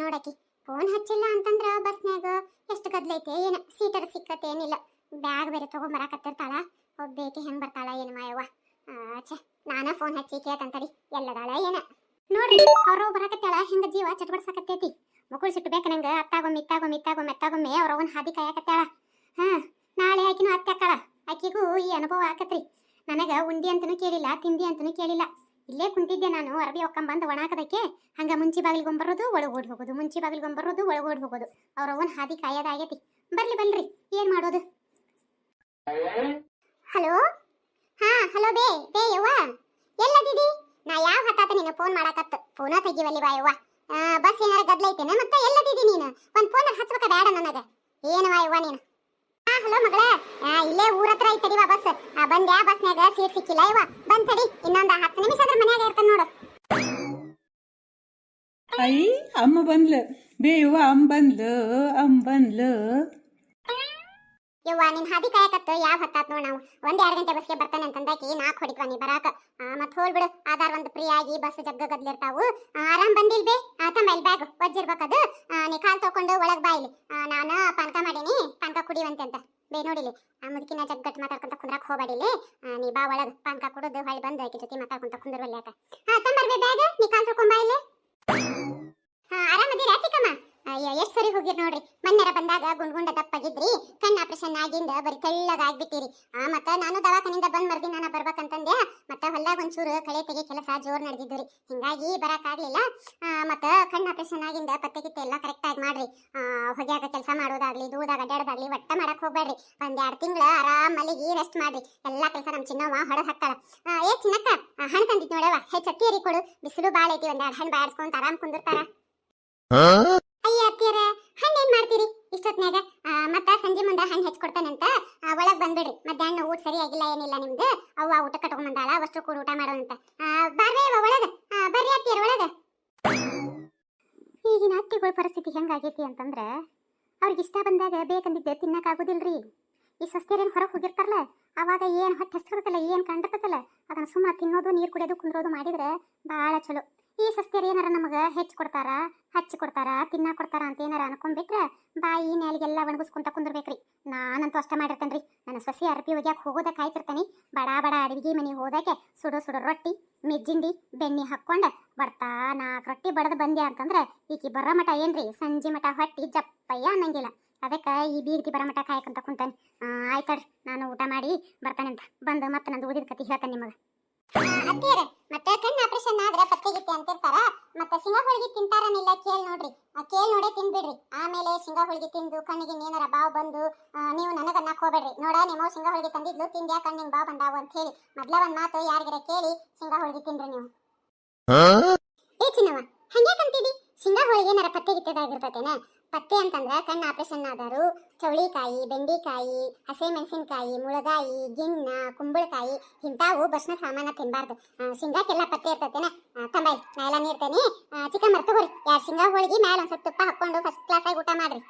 ನೋಡಕಿ phone ಹಚ್ಚಿಲ್ಲ ಅಂತಂದ್ರ ಬಸ್ನ್ಯಾಗ ಎಷ್ಟು ಗದ್ಲೈತೆ ಏನ? ಸೀಟರ್ ಸಿಕ್ಕತ್ತೇನಿಲ್ಲ ಬ್ಯಾಗ್ ಬೇರೆ ತಗೊಂಡ್ ಬರಾಕತ್ತಿರ್ತಾಳ. ಒಬ್ಬೇಕಿ ಹೆಂಗ್ ಬರ್ತಾಳ ಏನ್ ಮಾಯವ್ವ? ಆಚೆ ನಾನ ಫೋನ್ ಹಚ್ಚಿ ಕೇಳ್ತಂತಡಿ, ಎಲ್ಲದಾಳ ಏನ? ನೋಡ್ರಿ ಅವ್ರವ್ ಬರಾಕತ್ತಾಳ ಹಿಂಗ ಜೀವ ಚಟ್ಬಡ್ಸಾಕತ್ತೈತಿ ಮಕ್ಕಳು ಸಿಟ್ಟು ಬೇಕ ನಂಗ ಅತ್ತಾಗೊಮ್ಮೆ ಇತ್ತಾಗೊಮ್ಮೆ ಇತ್ತಾಗೊಮ್ಮೆ ಎತ್ತಾಗೊಮ್ಮೆ ಅವ್ರವನ್ ಹಾದಿ ಕಾಯಕತ್ತಾಳ ಹಾ ನಾಳೆ ಆಕಿನೂ ಅತ್ತಾಕಳ ಆಕಿಗೂ ಈ ಅನುಭವ ಆಕತ್ರಿ. ನನಗ ಉಂಡಿ ಅಂತನೂ ಕೇಳಿಲ್ಲ ತಿಂಡಿ ಅಂತನೂ ಕೇಳಿಲ್ಲ. ಇಲ್ಲೇ ಕುಂತಿದ್ದೆ ನಾನು ಅರಬಿ ಒಕ್ಕಂಬಂದು ಒಣಾಕದಕ್ಕೆ ಹಂಗ ಮುಂಚಿ ಬಾಗಿಲ್ಗೊಂಬರೋದು ಒಳಗ್ ಓಡ್ ಹೋಗೋದು. ಮುಂಚಿ ಬಾಗಿಲ್ಗೊಂಬರೋದು ಒಳಗ್ ಓಡ್ ಹೋಗೋದು. ಅವ್ರವನ್ ಹಾದಿ ಕಾಯೋದಾಗೈತಿ. ಬರ್ಲಿ ಬಲ್ರಿ ಏನ್ ಮಾಡೋದು? ಹಲೋ? ಹಾ ಹಲೋ ಬೇ ಬೇ ಯವ್ವ. ಎಲ್ಲದಿದಿ ನಾ ಯಾವ ಹತ್ತಾತ ನಿನ್ನ ಫೋನ್ ಮಾಡಾಕತ್ತ? ಫೋನ ತೆಗಿವಲ್ಲಿ ಬಾಯವ್ವ ಬಸ್ ಏನಾರ ಗದ್ಲೈತೇನೆ ಮತ್ತೆ ಎಲ್ಲದಿದಿ ನೀನು? ಒಂದ್ ಫೋನ್ ಹಚ್ಬೇಕ ಬೇಡ ನನಗ. ಏನು ವಾಯವ್ವ ನೀನು? ಹಾ ಹಲೋ ಮಗಳ. ಇಲ್ಲೇ ಊರತ್ರ ಐತಡಿ ಬಾ ಬಸ್ ಆ, ಬಂದ್ಯಾ ಬಸ್ನ್ಯಾಗ ಸೀಟ್ ಸಿಕ್ಕಿಲ್ಲ ಇವ ಬಂದ್ ತಡಿ. ಇನ್ನೊಂದ್ ಹತ್ತು ನಿಮಿಷ ಅದ್ರ ಮನ್ಯಾಗ ಇರ್ತಾನ ನೋಡು. ಅಯ್ಯ ಅಮ್ಮ ಬಂದ್ಲು. ಬೇವ ಅಮ್ಮ ಬಂದ್ಲು. ಅಮ್ಮ ಬಂದ್ಲು. ಯವ್ವ ನಿನ್ ಹಾದಿ ಕಾಯಕತ್ತ. ಯಾವ ಹತ್ತಾತ್ ನೋಡ್ ನಾವು? ಒಂದ್ ಎರಡ್ ಗಂಟೆ ಬಸ್ಗೆ ಬರ್ತಾನೆ ಅಂತಂದಾಕಿ ನಾಕ್ ಹೊಡಿತ್ವ ನೀ ಬರಾಕ. ಆ, ಮತ್ ಹೋಲ್ ಬಿಡು ಆಧಾರ್ ಒಂದು ಫ್ರೀ ಆಗಿ ಬಸ್ ಜಗ್ಗ ಗದ್ಲಿರ್ತಾವು. ಆರಾಮ್ ಬಂದಿಲ್ ಬೇ. ಆ, ತಮ್ಮ ಇಲ್ಲಿ ಬ್ಯಾಗ್ ಒಜ್ಜಿರ್ಬೇಕದು. ನೀ ಕಾಲ್ ತಕೊಂಡು ಒಳಗ್ ಬಾಯಿಲಿ ನಾನು ಪಾನಕ ಮಾಡೀನಿ. ಪಾನಕ ಕುಡಿವಂತೆ ಅಂತ ಬೇ ನೋಡಿಲಿ ಆ ಮುದುಕಿನ ಜಗ್ಗಟ್ ಮಾತಾಡ್ಕೊಂತ ಕುಂದ್ರಕ್ ಹೋಗ್ಬೇಡಿಲಿ ನೀ ಬಾ ಒಳಗ್. ಪಾನಕ ಕುಡಿದು ಹೊಳ್ಳಿ ಬಂದು ಆಕಿ ಜೊತೆ ಮಾತಾಡ್ಕೊಂತ ಕುಂದ್ರವಲ್ಲ ಆತ. ಹಾ ತಂಬರ್ಬೇ ಬ್ಯಾಗ್ ನೀ ಕಾಲ್ ತೊಕೊಂಬಾ ಇಲ್ಲಿ. ಹಾ ಆರಾಮದೀರಾ ಚಿಕ್ಕಮ್ಮ? ಅಯ್ಯೋ ಎಷ್ಟು ಸರಿ ಹೋಗಿರ್ ನೋಡ್ರಿ. ಮನ್ನೆರ ಬಂದಾಗ ಗುಂಡ್ಗುಂಡ ದಪ್ಪಾಗಿದ್ರಿ. ಕಣ್ಣು ಆಪರೇಷನ್ ಆಗಿಂದ ಬರೀ ತೆಳ್ಳಗಾಗ್ಬಿಟ್ಟಿರಿ. ಆ ಮತ್ತ ನಾನು ದವಾಖಾನಿಂದ ಬಂದ್ ಮರ್ದಿ ನಾನು ಬರ್ಬೇಕಂತಂದೆ. ಮತ್ತ ಹೊಲ್ದಾಗ ಒಂಚೂರು ಕಳೆ ತೆಗಿ ಕೆಲಸ ಜೋರ್ ನಡೆದಿದ್ರಿ ಹಿಂಗಾಗಿ ಬರಕ್ ಆಗ್ಲಿಲ್ಲ ಆ, ಮತ್ತ ಕಣ್ಣು ಆಪರೇಷನ್ ಆಗಿಂದ ಪತ್ತೆ ಎಲ್ಲ ಕರೆಕ್ಟ್ ಆಗಿ ಮಾಡ್ರಿ. ಹೊಗ್ಯಾಗ ಕೆಲಸ ಮಾಡೋದಾಗ್ಲಿ ದೂದಾಗ ಅಡ್ಡಾಡೋದಾಗ್ಲಿ ಒಟ್ಟ ಮಾಡಕ್ ಹೋಗ್ಬೇಡ್ರಿ ಒಂದ್ ಎರಡ್ ತಿಂಗಳ ಆರಾಮ್ ರೆಸ್ಟ್ ಮಾಡ್ರಿ. ಎಲ್ಲಾ ಕೆಲಸ ನಮ್ ಚಿನ್ನವಾ ಹೊಡೆದ್ ಹಾಕ್ತಾಳ. ಏ ಚಿನ್ನಕ್ಕ ಹಣ್ಣ್ ತಂದಿದ್ ನೋಡವ ಹೆಚ್ಚು ಹತ್ತಿಯರಿ ಕೊಡು. ಬಿಸಿಲು ಬಾಳ ಐತಿ ಒಂದ್ ಎರಡು ಹಣ್ಣು ಬಾಡ್ಸ್ಕೊಂತ ಆರಾಮ್ ಕುಂದಿರ್ತಾರ. ಅಯ್ಯ ಅತ್ತಿಯರ ಹಣ್ಣು ಏನ್ ಮಾಡ್ತೀರಿ? ಇಷ್ಟೊತ್ನ್ಯಾಗ? ಆ, ಮತ್ತ ಸಂಜೆ ಮುಂದೆ ಹಣ್ಣು ಹೆಚ್ಚಿಕೊಡ್ತಾನಂತ ಒಳಗ್ ಬಂದ್ಬಿಡ್ರಿ. ಮಧ್ಯಾಹ್ನ ಊಟ ಸರಿಯಾಗಿಲ್ಲ ಏನಿಲ್ಲ ನಿಮ್ದು. ಅವ್ವ ಊಟ ಕಟ್ಕೊಂಡ್ ಬಂದಾಳ ವಸ್ತು ಕೂಡ ಊಟ ಮಾಡೋಣಂತ. ಬರ್ರಿ ಒಳಗ. ಬರ್ರಿ ಅತ್ತಿಯರ ಒಳಗ. ಈಗಿನ ಅತ್ತಿಗಳ ಪರಿಸ್ಥಿತಿ ಹೆಂಗಾಗೈತಿ ಅಂತಂದ್ರ ಅವ್ರಿಗೆ ಇಷ್ಟ ಬಂದಾಗ ಬೇಕಂದಿದ್ದೆ ತಿನ್ನಕ್ ಆಗುದಿಲ್ರಿ. ಈ ಸಸ್ಯರೇನ್ ಹೊರಗೆ ಹೋಗಿರ್ತಾರಲ್ಲ, ಅವಾಗ ಏನು ಹೊಟ್ಟೆ ಹಸ್ತಿರ್ತಲ್ಲ ಏನ್ ಕಂಡಿರ್ತದಲ್ಲ ಅದನ್ನ ಸುಮ್ಮನೆ ತಿನ್ನೋದು, ನೀರು ಕುಡಿಯೋದು, ಕುಂದ್ರೋದು ಮಾಡಿದ್ರೆ ಬಹಳ ಚಲೋ. ಈ ಸಸ್ತಿಯರು ಏನಾರ ನಮಗೆ ಹೆಚ್ಚು ಕೊಡ್ತಾರ, ಹಚ್ಚಿ ಕೊಡ್ತಾರ, ತಿನ್ನ ಕೊಡ್ತಾರ ಅಂತ ಏನಾರ ಅನ್ಕೊಂಡ್ಬಿಟ್ರೆ ಬಾಯಿ, ನ್ಯಾಲಿಗೆಲ್ಲ ಒಣಗಿಸ್ಕೊಂತ ಕುಂದ್ರಬೇಕ್ರಿ. ನಾನಂತೂ ಅಷ್ಟ ಮಾಡಿರ್ತೇನ್ರಿ. ನನ್ನ ಸಸಿ ಅರಪಿ ಒಗ್ಯಾಕ ಹೋಗೋದಕ್ಕೆ ಕಾಯ್ತಿರ್ತೇನೆ. ಬಡ ಬಡ ಅಡಿಗೆ ಮನೆಗೆ ಹೋದಾಕೆ ಸುಡು ಸುಡು ರೊಟ್ಟಿ, ಮೆಜ್ಜಿಂಡಿ, ಬೆಣ್ಣೆ ಹಾಕ್ಕೊಂಡ ಬರ್ತಾ ನಾಲ್ಕು ರೊಟ್ಟಿ ಬಡದು ಬಂದ್ಯಾ ಅಂತಂದ್ರೆ ಈಕಿ ಬರೋ ಮಠ ಏನ್ರಿ, ಸಂಜೆ ಮಠ ಹೊಟ್ಟಿ ಜಪ್ಪಯ್ಯ ಅನ್ನಂಗಿಲ್ಲ. ಅದಕ್ಕೆ ಈ ಬೀರ್ತಿ ಬರಮಟ ಕಾಯಕಂತ ಕುಂತಾನೆ. ಆಯ್ತಡ್ರಿ ನಾನು ಊಟ ಮಾಡಿ ಬರ್ತಾನೆ ಅಂತ. ಬಂದು ಮತ್ತೆ ನಂದು ಓದಿದ ಕತಿ ಹೇಳ್ತಾನೆ ನಿಮಗೆ ಅತ್ತಿಯರೇ ಮತ್ತೆ ಕಣ್ಣು ಆಪರೇಷನ್ ಆದ್ರೆ ಪತ್ತೆಗಿತ್ತೆ ಅಂತಿರ್ತಾರ? ಮತ್ತೆ ಸಿಂಗ ಹೋಳಿಗೆ ತಿಂತಾರನಿಲ್ಲ ಕೇಳಿ ನೋಡ್ರಿ. ಆ ಕೇಳಿ ನೋಡೇ ತಿನ್ಬಿಡ್ರಿ ಆಮೇಲೆ ಸಿಂಗಾ ಹೋಳಿಗೆ ತಿಂದು ಕಣ್ಣಿಗೆ ಏನಾರ ಬಾವು ಬಂದು ನೀವು ನನಗ ಅನ್ನಕ್ಕೆ ಹೋಗ್ಬೇಡ್ರಿ ನೋಡ ನಿಮ್ಮ ಸಿಂಗಾ ಹೋಳಿಗೆ ತಂದಿದ್ಲು ತಿಂದ್ಯಾ ಕಣ್ಣಿಗೆ ಬಾವು ಬಂದಾವು ಅಂತ ಹೇಳಿ. ಮೊದ್ಲ ಒಂದ್ ಮಾತು ಯಾರಿಗಾರ ಕೇಳಿ ಸಿಂಗಾ ಹೋಳಿಗೆ ತಿನ್ರಿ ನೀವು. ಏ ಚಿನ್ನವ ಹಂಗೆ ಕಂತಿದಿ ಸಿಂಗ ಹೋಳಿಗೆ ಏನಾರ ಪತ್ತೆಗಿತ್ತದಾಗಿರ್ತೈತೇನ ಪತ್ತೆ ಅಂತಂದ್ರೆ ಕಣ್ಣು ಆಪರೇಷನ್ ಆದರು ಚೌಳಿಕಾಯಿ, ಬೆಂಡಿಕಾಯಿ ಹಸಿಮೆಣಸಿನಕಾಯಿ ಮುಳಗಾಯಿ, ಗಿಣ್ಣ, ಕುಂಬಳಕಾಯಿ, ಇಂಥವು ಬಸ್ನ ಸಾಮಾನ ತಿನ್ನಬಾರ್ದು ಶೇಂಗಾಕ್ಕೆಲ್ಲ ಪತ್ತೆ ಇರ್ತೈತೇನೆ? ತಂಬಾಯಿ ನಾ ಎಲ್ಲ ನೀಡ್ತೇನೆ. ಮರ್ತು ಮರ್ತಗೋರಿ ಯಾರು ಶೇಂಗಾ ಹೋಳಿಗೆ ಮ್ಯಾಲ ಒಂದು ಸ್ವಲ್ಪ ತುಪ್ಪ ಹಾಕೊಂಡು ಫಸ್ಟ್ ಕ್ಲಾಸ್ ಆಗಿ ಊಟ ಮಾಡ್ರಿ.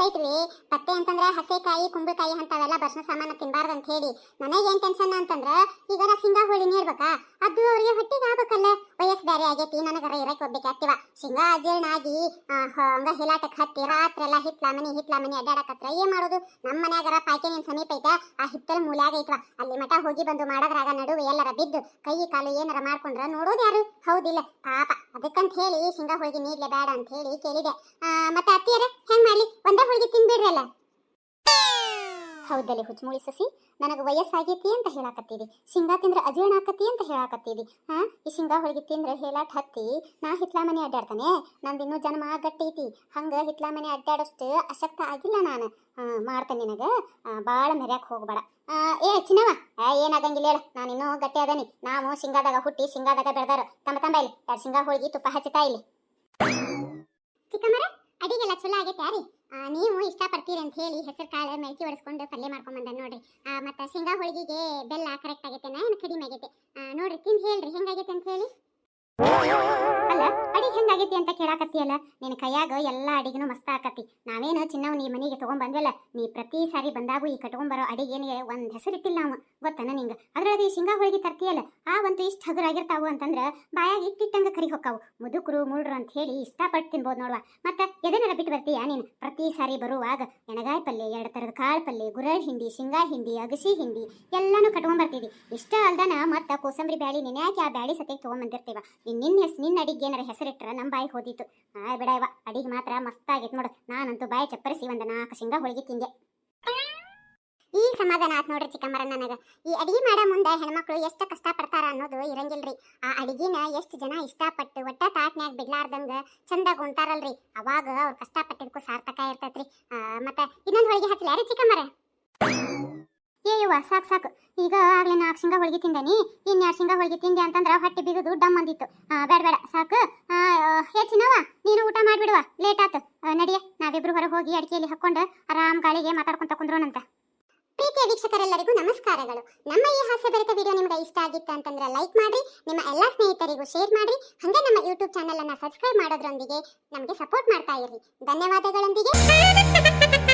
ಗೊತ್ತೈತ್ರಿ ಪತ್ತೆ ಅಂತಂದ್ರೆ ಹಸೆಕಾಯಿ, ಕುಂಬಳಕಾಯಿ ಅಂತವೆಲ್ಲ ಬಸ್ನ ಸಾಮಾನ ತಿನ್ಬಾರ್ದು ಅಂತ ಹೇಳಿ. ನನಗೆ ಏನ್ ಟೆನ್ಷನ್ ಅಂತಂದ್ರೆ, ಈಗ ನಾ ಶೇಂಗಾ ಹೋಳಿ ನೀಡ್ಬೇಕಾ ಅದು ಅವ್ರಿಗೆ ಹೊಟ್ಟಿಗೆ ಆಗ್ಬೇಕಲ್ಲ. ವಯಸ್ಸು ಬೇರೆ ಆಗೈತಿ ನನಗರ ಇರಕ್ಕೆ ಒಬ್ಬಕ್ಕೆ ಆಗ್ತಿವ ಶೇಂಗಾ ಅಜೀರ್ಣ ಆಗಿ ಹಂಗ ಹಿಲಾಟಕ್ ಹತ್ತಿ ರಾತ್ರಿ ಎಲ್ಲ ಹಿತ್ಲ ಮನಿ ಹಿತ್ಲ ಮನಿ ಅಡ್ಡಾಡಕತ್ರ ಏನ್ ಮಾಡೋದು? ನಮ್ಮ ಮನ್ಯಾಗರ ಪಾಯ್ಕೆ ನಿನ್ ಸಮೀಪ ಐತ? ಆ ಹಿತ್ತಲ್ ಮೂಲ್ಯಾಗ ಐತ್ವ. ಅಲ್ಲಿ ಮಠ ಹೋಗಿ ಬಂದು ಮಾಡದ್ರಾಗ ನಡುವೆ ಎಲ್ಲರ ಬಿದ್ದು ಕೈ ಕಾಲು ಏನಾರ ಮಾಡ್ಕೊಂಡ್ರ ನೋಡೋದು ಯಾರು? ಹೌದಿಲ್ಲ. ಪಾಪ. ಅದಕ್ಕಂತ ಹೇಳಿ ಸಿಂಗಾ ಹೋಳಿಗೆ ನೀಡ್ಲೆ ಬೇಡ ಅಂತ ಹೇಳಿ ಕೇಳಿದೆ. ಮತ್ತೆ ಅತ್ತಿಯರ, ಹೆಂಗ್ ಮಾಡ್ಲಿ? ಒಂದೇ ಹೋಳಿಗೆ ತಿನ್ಬೇಡ್ರಲ್ಲ ಹೌದಲ್ಲಿ ಹುಚ್ಚಮುಳಿ ಸಸಿ, ನನಗೆ ವಯಸ್ಸಾಗೈತಿ ಅಂತ ಹೇಳಾಕತ್ತೀವಿ ಶೇಂಗಾ ತಿಂದ್ರೆ ಅಜೀರ್ಣ ಆಕತಿ ಅಂತ ಹೇಳಾಕತ್ತೀವಿ ಹಾ, ಈ ಶೇಂಗಾ ಹೋಳಿಗೆ ತಿಂದ್ರೆ ಹೇಳಾಟ್ ಹತ್ತಿ, ನಾ ಹಿತ್ಲಾ ಮನೆ ಅಡ್ಡಾಡ್ತಾನೆ ನಂದಿನ್ನೂ ಜನ್ಮ ಗಟ್ಟೈತಿ. ಹಂಗ ಹಿತ್ಲಾ ಮನೆ ಅಡ್ಡಾಡೋಷ್ಟು ಅಶಕ್ತ ಆಗಿಲ್ಲ ನಾನು. ಮಾಡ್ತೇನೆ ನಿನಗ. ಭಾಳ ಮೆರ್ಯಾಕ್ ಹೋಗ್ಬೇಡ. ಏ ಚಿನ್ನವ ಏನಾಗಂಗಿಲ್ಲ ಹೇಳು. ನಾನಿನ್ನೂ ಗಟ್ಟಿ ಅದನಿ. ನಾವು ಶೇಂಗಾದಾಗ ಹುಟ್ಟಿ ಶೇಂಗಾದಾಗ ಬೆಳೆದಾರ ತಮ್ಮ ತಂಬ ಇಲ್ಲಿ. ಎರಡು ಶೇಂಗಾ ಹೋಳಿಗೆ ತುಪ್ಪ ಹಚ್ಚುತ್ತಾ ಇಲ್ಲಿ. ಚಿಕ್ಕಮ್ಮರ, ಅಡಿಗೆಲ್ಲ ಚಲೋ ಆಗೈತೆ ಯಾರಿ? ನೀವು ಇಷ್ಟಪಡ್ತೀರಿ ಅಂತ ಹೇಳಿ ಹೆಸರು ಕಾಳು ಮೆಲ್ಕಿ ಒಡಿಸ್ಕೊಂಡು ಪಲ್ಯ ಮಾಡ್ಕೊಂಡ್ ಬಂದ ನೋಡ್ರಿ. ಮತ್ತೆ ಶೇಂಗಾ ಹೋಳಿಗೆಗೆ ಬೆಲ್ಲ ಕರೆಕ್ಟ್ ಆಗೈತೆ ಏನು ಕಡಿಮೆ ಆಗೈತೆ? ನೋಡ್ರಿ, ತಿಂದು ಹೇಳ್ರಿ ಹೆಂಗಾಗೈತೆ ಅಂತ ಹೇಳಿ. ಅಡಿಗೆ ಅಂತ ಕೇಳಾಕತ್ತಿಯಲ್ಲ? ನಿನ್ನ ಕೈಯಾಗ ಎಲ್ಲ ಅಡಿಗೆನೂ ಮಸ್ತ್ ಆಕತಿ ನಾವೇನು ಚಿನ್ನವ್ ನೀ ಮನೆಗೆ ತಗೊಂಡ್ ಬಂದ್ವಲ್ಲ ನೀ ಪ್ರತಿ ಸಾರಿ ಬಂದಾಗೂ ಈ ಕಟ್ಕೊಂಬರೋ ಅಡಿಗೆನಿಗೆ ಒಂದ್ ಹೆಸರಿಟ್ಟಿಲ್ಲ ನಾವು ಗೊತ್ತನ ನಿಂಗ? ಅದ್ರೊಳಗೆ ಈ ಶೇಂಗಾ ಹೋಳಿಗೆ ತರ್ತೀಯಲ್ಲ, ಆ ಒಂದು ಇಷ್ಟ ಹಗುರಾಗಿರ್ತಾವು ಅಂತಂದ್ರ ಬಾಯಾಗಿ ಇಟ್ಟಿಟ್ಟಂಗ ಕರಿ ಹೊಕ್ಕಾವು. ಮುದುಕರು ಮುಳ್ರು ಅಂತ ಹೇಳಿ ಇಷ್ಟಪಟ್ಟು ತಿನ್ಬೋದು ನೋಡುವ. ಮತ್ತೆ ಎದೆನಾರ ಬಿಟ್ಟು ಬರ್ತೀಯಾ ನೀನು? ಪ್ರತಿ ಸಾರಿ ಬರುವಾಗ ಎಣಗಾಯಿ ಪಲ್ಯ ಎರಡು ಥರದ ಕಾಳು ಪಲ್ಯ ಗುರಳ್ ಹಿಂಡಿ ಶೇಂಗಾ ಹಿಂಡಿ, ಅಗಸಿ ಹಿಂಡಿ, ಎಲ್ಲಾನು ಕಟ್ಕೊಂಡ್ ಬರ್ತಿದ್ವಿ ಇಷ್ಟ ಅಲ್ದನ ಮತ್ತೆ ಕೋಸಂಬರಿ ಬ್ಯಾಳಿ ನೆನ್ಯಾಕೆ ಆ ಬ್ಯಾಳಿ ಸತೆ ತೊಗೊಂಬಂದಿರ್ತೀವ. ನಿನ್ನ ಹೆಸ್ ನಿನ್ನ ಅಡಿಗೆ ಏನಾರ ಹೆಸರಿಟ್ರ ನಮ್ಮ ಬಾಯಿಗೆ ಹೋದಿತ್ತು. ಆ ಬಿಡ ಅಡಿಗೆ ಮಾತ್ರ ಮಸ್ತ್ ಆಗೈತೆ ನೋಡು. ನಾನಂತೂ ಬಾಯಿ ಚಪ್ಪರಿಸಿ ಒಂದು ನಾಲ್ಕು ಶೇಂಗಾ ಹೋಳಿಗೆ ತಿಂದೆ. ಈ ಸಮಾಧಾನ ನೋಡ್ರಿ ಚಿಕ್ಕಮ್ಮರ ನನಗ. ಈ ಅಡಿಗೆ ಮಾಡೋ ಮುಂದೆ ಹೆಣ್ಮಕ್ಳು ಎಷ್ಟು ಕಷ್ಟ ಪಡ್ತಾರ ಅನ್ನೋದು ಇರಂಗಿಲ್ರಿ. ಆ ಅಡಿಗೆನ ಎಷ್ಟು ಜನ ಇಷ್ಟಪಟ್ಟು ಒಟ್ಟ ತಾಟ್ನ್ಯಾಗ ಬಿಡ್ಲಾರ್ದಂಗ ಚಂದಾಗ ಉಂಟಾರಲ್ರಿ ಅವಾಗ ಅವ್ರು ಕಷ್ಟಪಟ್ಟಿದ್ಕು ಸಾರ್ಥಕ ಇರ್ತೈತ್ರಿ. ಮತ್ತೆ ಇನ್ನೊಂದು ಹೋಳಿಗೆ ಹಚ್ಚಲ್ಯಾರಿ ಚಿಕ್ಕಮ್ಮರ? ಏ ಯವ್ವ ಸಾಕು ಸಾಕು. ಈಗ ಆಗ್ಲೇ ನಾಲ್ಕು ಶೇಂಗಾ ಹೋಳಿಗೆ ತಿಂದನಿ ಎರಡು ಶೇಂಗಾ ಹೋಳಿಗೆ ತಿಂದೆ ಅಂತಂದ್ರೆ ಹೊಟ್ಟೆ ಬಿಗುದು ಡಮ್ ಅಂದಿತ್ತು. ಬೇಡ ಬೇಡ ಸಾಕು. ಆ, ಆ, ಹೇ ಚಿನ್ನವ್ವ ನೀನು ಊಟ ಮಾಡಿಬಿಡುವ. ಲೇಟ್ ಆತು. ನಡಿಯ ನಾವಿಬ್ರು ಹೊರಗೆ ಹೋಗಿ ಅಡಿಕೆಯಲ್ಲಿ ಹಾಕೊಂಡು ಆರಾಮ್ ಗಾಳಿಗೆ ಮಾತಾಡ್ಕೊಂತ ಕುಂದ್ರೋಣಂತ. ಪ್ರೀತಿಯ ವೀಕ್ಷಕರೆಲ್ಲರಿಗೂ ನಮಸ್ಕಾರಗಳು. ನಮ್ಮ ಈ ಹಾಸ್ಯಭರಿತ ವಿಡಿಯೋ ನಿಮ್ಗೆ ಇಷ್ಟ ಆಗಿತ್ತು ಅಂತಂದ್ರೆ ಲೈಕ್ ಮಾಡ್ರಿ ನಿಮ್ಮ ಎಲ್ಲ ಸ್ನೇಹಿತರಿಗೂ ಶೇರ್ ಮಾಡ್ರಿ. ಹಾಗೆ ನಮ್ಮ ಯೂಟ್ಯೂಬ್ ಚಾನೆಲ್ ಅನ್ನ ಸಬ್ಸ್ಕ್ರೈಬ್ ಮಾಡೋದ್ರೊಂದಿಗೆ ನಮಗೆ ಸಪೋರ್ಟ್ ಮಾಡ್ತಾ ಇರ್ರಿ. ಧನ್ಯವಾದಗಳೊಂದಿಗೆ.